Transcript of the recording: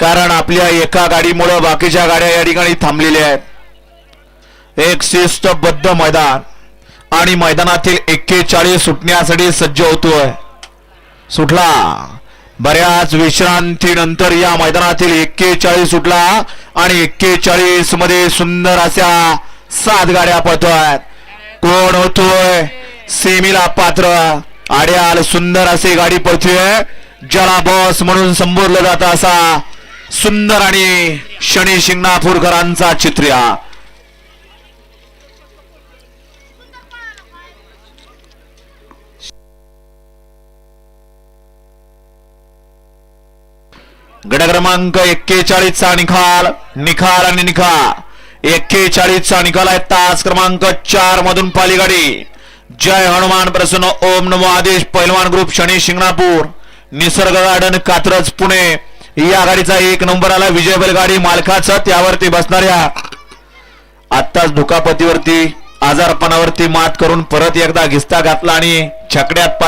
कारण आपल्या एका गाडीमुळं बाकीच्या गाड्या या ठिकाणी थांबलेल्या आहेत. एक शिस्तबद्ध मैदान आणि मैदानातील एक्केचाळीस सुटण्यासाठी सज्ज होतोय. सुटला. बऱ्याच विश्रांतीनंतर या मैदानातील एक्केचाळीस सुटला आणि एक्केचाळीसमध्ये सुंदर अशा सात गाड्या पळतोय. कोण होतोय? सेमीला पात्र. आड्याल सुंदर अशी गाडी पळतोय. ज्याला बॉस म्हणून संबोधलं जात असा सुंदर आणि शनी शिंगणापूरकरांचा चित्र्या. गट क्रमांक एक्केचाळीसचा निकाल निकाल आणि निकाल एक्केचाळीसचा निकाल आहे तास क्रमांक चार मधून पाली गाडी जय हनुमान प्रसन्न ओम नमो आदेश पैलवान ग्रुप शनी शिंगणापूर. निसर्ग गार्डन कात्रज पुणे. या गाडीचा एक नंबर आला विजय बैलगाडी मालकाचा. त्यावरती बसणाऱ्या आत्ताच दुखापतीवरती आजारपणावरती मात करून परत एकदा घिस्ता घातला आणि छकड्यात पाय